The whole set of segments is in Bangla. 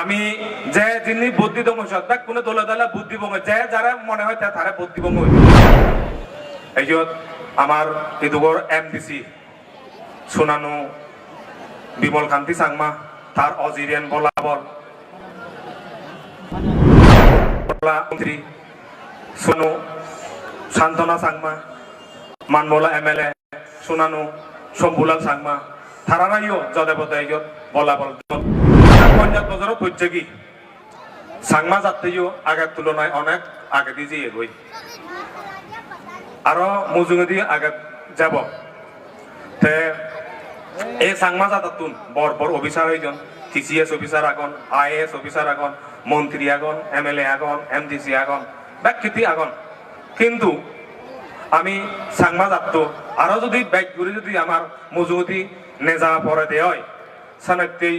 আমি যে যিনি বুদ্ধি দম সত্যাক কোনো দলে দলে বুদ্ধি বঙ্গ যে যারা মনে হয় তারা বুদ্ধি বঙ্গ এই আমার ইদুগর এমডিসি সোনানু বিমল কান্তি সাংমা, তার অজিরিয়ান বলাবল বলা মন্ত্রী সোনু শান্তনা সাংমা মানবলা এম এল এ, সোনানু শম্ভুলাল সাংমা, থারারাইও জদেবতে ইয়ত বলাবল পঞ্চায়েত বছরত হচ্ছে কি? সাংমা যাত্রীও আগের তুলনায় অনেক আগে দিয়ে এগোই আরও মুজুঙে দিয়ে আগে যাব। তে এই সাংমা যাতাতুন বড় বড় অফিসার হইজন টিসিএস অফিসার আগন আইএএস অফিসার আগন মন্ত্রী আগন এম এল এ আগন, এমডিসি আগন, ব্যাকৃতি আগন। কিন্তু আমি সাংমা যাত্র আরও যদি ব্যাগ করে যদি আমার মজুমতি নেজা পরে দেয়, সানাতেই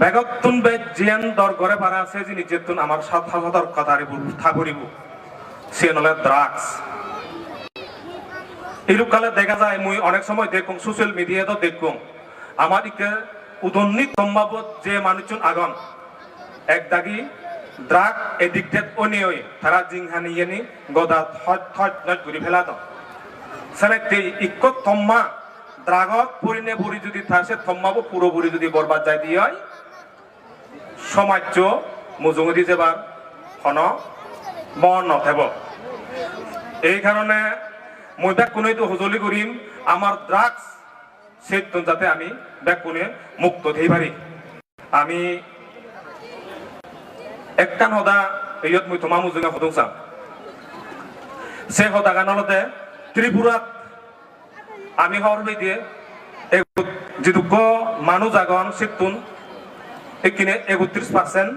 বেগতুন বেগ জিয়ান দর করে পারা আছে যে নিজের আমার সাত হাজার কথা থাকরিব সে নলে ড্রাগস এরূপকালে দেখা যায়, মুই অনেক সময় দেখুন সোশ্যাল মিডিয়াতে দেখুন আমার ইকে উদন্নিত সম্ভাবত যে মানুষজন আগন। এক দাগি ড্রাগ এডিক্টেড অনিয়ই তারা জিংহানি ইয়েনি গদা থট থট নট করে ফেলা তো সেনেতে ইক্ক থম্মা ড্রাগত পরিনে পরি যদি থাকে থম্মাবো পুরোপুরি যদি বরবাদ যায় দিয়ে হয় সমাজ্য মুজুঙদি যেবার হন, মন নথেব। এই কারণে মই ব্যাগ কোনে তো হজলি করিম আমার ড্রাগস সেত যাতে আমি ব্যাগ কোনে মুক্ত থেই পারি আমি একটান সদা এইয়ত মই তোমা মুজুঙা সদং চাম। সে সদা গানলতে ত্রিপুরাত আমি হরবি দিয়ে যিদুক মানুষ আগন সিতুন পার্সেন্ট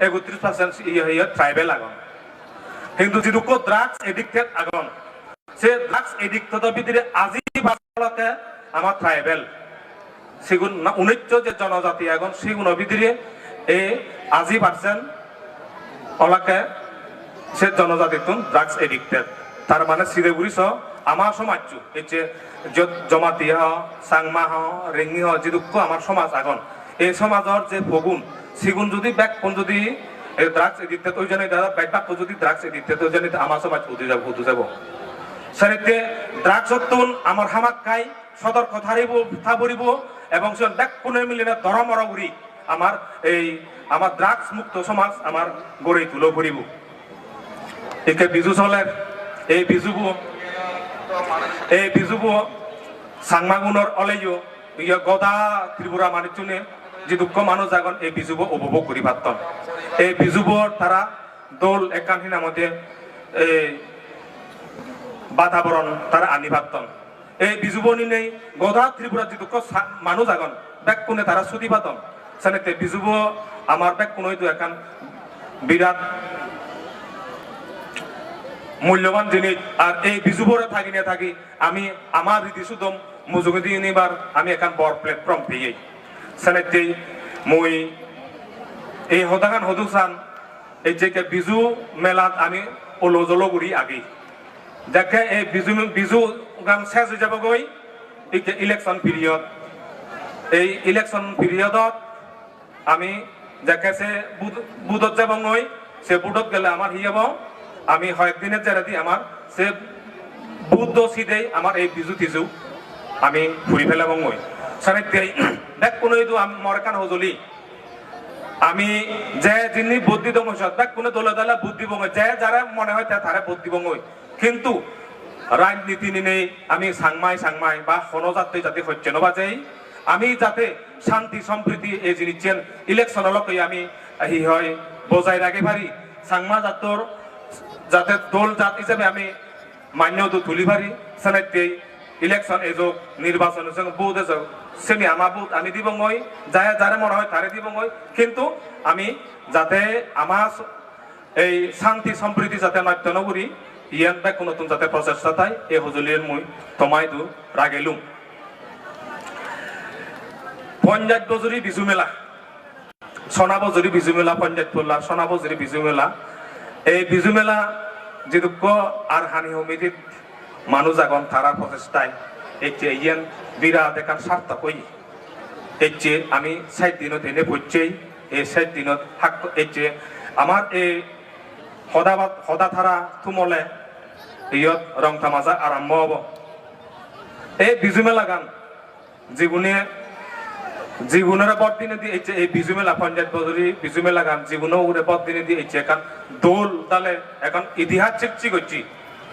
একত্রিশ পার্সেন্ট ইয়ে হইয়া ট্রাইবেল আগন কিন্তু যিদুক ড্রাগস এডিক্টেড আগন সে ড্রাগস এডিক্টেড ভিতরে আজি বাসালকে আমার ট্রাইবেল সেগুন উনিচ্চ যে জনজাতি আগন সেগুন ভিতরে এই আজি পার্সেন্ট ওলাকে সে জনজাতিতুন ড্রাগস এডিক্টেড তার মানে সিরেগুড়ি সহ আমার সমাজ এই যে য- জমাতি হ সাংমা হ হ যেদুক্ষ আমার সমাজ আগন এই সমাজৰ যে ফগুন সিগুন যদি ব্যাক কোন যদি ড্রাগস এডিক্টেড ওই জন্য দাদা ব্যাক বাক যদি ড্রাগস এডিক্টেড ওই জন্য আমার সমাজ উঠে যাব উঠে যাব। সেনেতে ড্রাগস তুন আমার হামাক খাই সতর্ক থারিব থাবরিব এবং সে ব্যাক কোনে মিলিনে দরমর উড়ি আমার এই আমার ড্রাগস মুক্ত সমাজ আমার গড়ে তুলো ফুরিব একে বিজু চলে এই বিজুবু এই বিজুবু সাংমাগুণর অলেইও ইয়ে গদা ত্রিপুরা মানুষজনে যে দুঃখ মানুষ আগন এই বিজুব উপভোগ করি পারতন এই বিজুবর তারা দোল একানহিনার মধ্যে এই বাতাবরণ তারা আনি পারতন এই বিজুবনি নেই গদা ত্রিপুরা যে দুঃখ মানুষ আগন ব্যাক কোনে তারা সুদি পাতন সেনেতে বিজুব আমার ব্যাক কোন হয়তো একান বিরাট মূল্যবান জিনিস আর এই বিজুবরে থাকি না থাকি আমি আমার রীতি সুদম, মুজুগদি নিবার আমি এখান বড় প্ল্যাটফর্ম পেয়ে সেনেতেই মই এই হদাগান হদুসান এই যে কে বিজু মেলাত আমি ওলো জলো করি আগে। যাকে এই বিজু বিজু গান শেষ হৈ যাবগৈ ইলেকশন পিরিয়ড এই ইলেকশন পিরিয়ডত আমি যাকে সে বুধ- বুধত যাবগৈ, সে বুধত গেলে আমার হি হব? আমি কয়েকদিনের জেরাদি আমার সে বুদ্ধ সিদেই আমার এই বিজু তিজু আমি ঘুরি ফেলাবগৈ সানে দেখ কোনো এইটো মরকান হজলি আমি যে যিনি বুদ্ধি দম সত্যাক কোনো দলে দলে বুদ্ধি বঙ্গ যে যারা মনে হয় তারা বুদ্ধি বঙ্গ কিন্তু রাজনীতি নেই, আমি সাংমাই সাংমাই বা হনজাতে যাতে হচ্ছে নবাজেই। আমি যাতে শান্তি সম্প্রীতি এই জিনিস ইলেকশনলকে আমি হি হয় বজায় রাখে পারি সাংমা জাতর যাতে দল জাত হিসাবে আমি মান্যতা তুলি পারি সেনাইতে ইলেকশন এযোগ নির্বাচন বুথ এযোগ সেমি আমার বুথ আমি দিব মই, যায় যারে মনে হয় তারে দিব মই। কিন্তু আমি যাতে আমার এই শান্তি সম্প্রীতি যাতে নাট্য নগরী ইয়ান বা কোনো নতুন যাতে প্রচেষ্টা তাই, এই সঁজুলিৰ মই তমাই দু রাগেলুম পঞ্চায়েত বজুরি বিজু মেলা সোনা বজুরি বিজু মেলা পঞ্চায়েত পল্লা সোনা বজুরি বিজু মেলা। এই বিজু মেলা যেদুক্ষ আর হানি সমিতিত মানুষ আগন তারা প্রচেষ্টায় এতিয়া ইয়ান বিরাট এখান সার্থক হই এচ্ছে আমি সাত দিনত এনে পড়ছেই এই শেষ দিনত এই যে আমার এই সদাবাদ সদা ধারা থুমলে ইয়ত রং তামাজা আৰম্ভ হ'ব। এই বিজু মেলা গান যিগুণে জীবনের বদিনে দিয়ে এই যে এই বিজু মেলা পঞ্চায়েত বদরি বিজু মেলা গান জীবনের উপরে বদিনে দিয়ে এই যে এখন দোল তালে এখন ইতিহাস সৃষ্টি করছি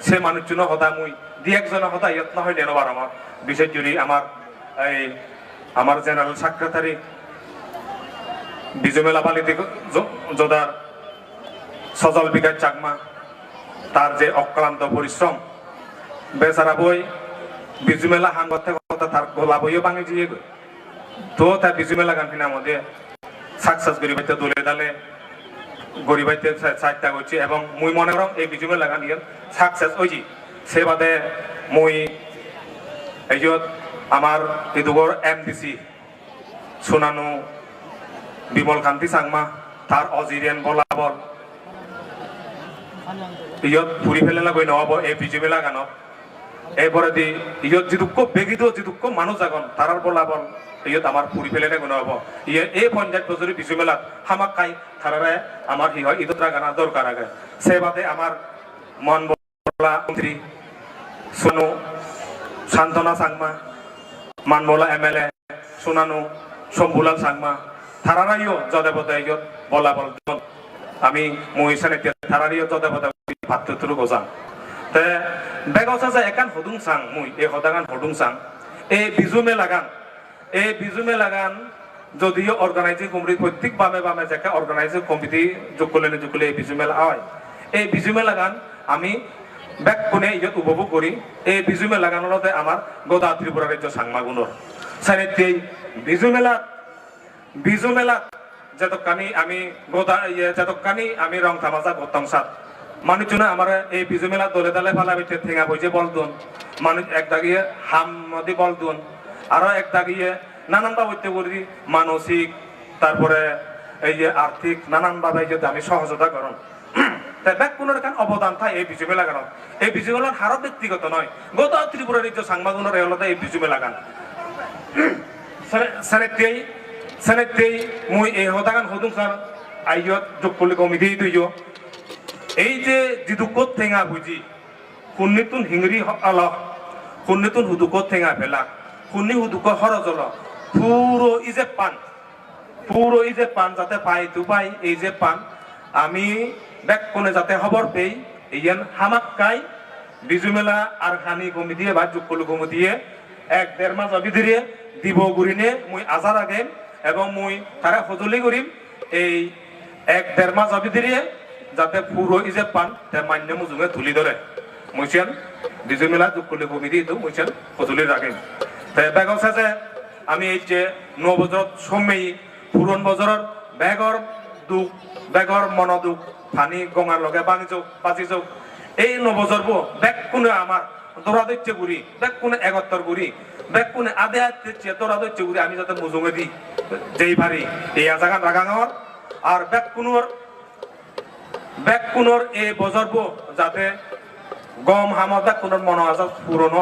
সে মানুষজন হতা মুই, দি একজন হতা যত্ন হয় নেনবার আমার বিশেষ জুড়ি আমার এই আমার জেনারেল সেক্রেটারি বিজু মেলা পালিতে যোদার সজল বিকাশ চাকমা তার যে অক্লান্ত পরিশ্রম বেচারা বই বিজু মেলা হাঙ্গত কথা তার গোলা বইও ভাঙি গই তো তার বিজু মেলা গান কিনা মধ্যে সাকসেস গরিবাইতে দলে দালে গরিবাইতে চারটা করছি এবং মুই মনে করম এই বিজু মেলা গান সাকসেস হয়েছি সে বাদে মুই এই আমার ইদুগর M D C, Bimal Kanti Changma তার অজিরিয়ান বলাবল ইয়ত ফুৰি পেলাই গৈ নহ'ব, এই বিজু মেলা গানত এরপরে দি ইয়ত যিদুক্য বেগিত যিদুক্য মানুষ জাগন তারার বলাবল ইয়ত আমার ফুরি পেলে না গুণ ইয়ে এই পঞ্চায়েত বছরি বিজু মেলাত হামাক খাই তারারে আমার কি হয় ঈদত গানা দরকার আগে। সে বাদে আমার মন মন্ত্রী সোনু শান্তনা সাংমা মানবলা এম এল এ সোনানু, শম্ভুলাল সাংমা তারারাইও জদে বদে ইয়ত বলাবল আমি মহিষানে তারারিও জদে বদে ভাতৃত্বরু গোজাং তে বেগসা যে একান হদুং চাং মুই, এই হদাগান হদুং চাং। এই বিজু মেলাগান এই বিজু মেলাগান যদিও অর্গানাইজিং কমিটি প্রত্যেক বামে বামে যেকা অর্গানাইজিং কমিটি যোগ করলে যোগ করলে এই বিজু মেলা হয়। এই বিজু মেলাগান আমি ব্যাক কোনে ইয়ত উপভোগ করি এই বিজু মেলাগানলতে আমার গোদা ত্রিপুরা রাজ্য সাংমাগুণর সানিত্যই বিজু মেলাত বিজু মেলাত যতকানি আমি গোদা ইয়ে যতকানি আমি রং তামাজা গতং সাত মানুষজনে আমার এই বিজু মেলা দলে দলে বিতে ঠেঙা বইছে বল দুন। মানুষ এক দাগিয়ে হাম নদী বল দুন। আরও এক দাগিয়ে নানান বাবৈতে করি মানসিক, তারপরে এই যে আর্থিক, নানান ভাবে যদি আমি সহযোগিতা করুন তাই ব্যাক কোনো এখান অবদান থাকে এই বিজু মেলাগান এই বিজু মেলার হারও ব্যক্তিগত নয় গত ত্রিপুরা রাজ্য সাংবাদিক এগুলোতে এই বিজু মেলা গান। সেনেতেই সেনেতেই মুই এই হদাগান হদুং স্যার আইয়ত যোগ করলে কমিটি তুইও এই যে যিদুকত ঠেঙা বুজি শুনিতুন হিংৰি অলপ শুনিতুন হুদুকত ঠেঙা ভেলা শুনি হুদুক সৰজল পুরো ই যে পান পুরো এই যে পান যাতে পাই তু পাই এই যে পান আমি বেক কোনে যাতে খবর পেই। ইয়ান হামাক কাই, বিজু মেলা আর খানি কমিটিয়ে বা যুক্কলু কমিটিয়ে এক দেড় মাস অবিধিরে দিব গুরিনে মুই আজার আগে এবং মুই তারা সজুলি করিম এই এক দেড় মাস অবিধিরে যাতে পুরো ই যে পান, তে মান্য মুজুঙে তুলি ধরে মুইছেন বিজুমেলা মেলা যুক্কলু কমিটি তো মুইছেন সজুলি রাখিম তে বেগস আছে আমি এই যে ন বজাৰত চমেই পুৰণ বজাৰত বেগৰ দুখ, বেগৰ মন ফানি গঙাৰ লগে বাঙি যোগ বাজি যোগ এই নবজৰব বেগ কোনে আমাৰ? দৰা দৈত্য গুৰি বেগ কোনে এগত্তৰ গুৰি? বেগ কোনে আদে আদে দৰা দৈত্য গুৰি, আমি যাতে মুজুঙে দি যেই পারি এই আজাগান রাগাঙর আর বেগ কোনোর বেগ কোনোর এই বজরব যাতে গম বেগ কোনোর মন আজাদ পুরনো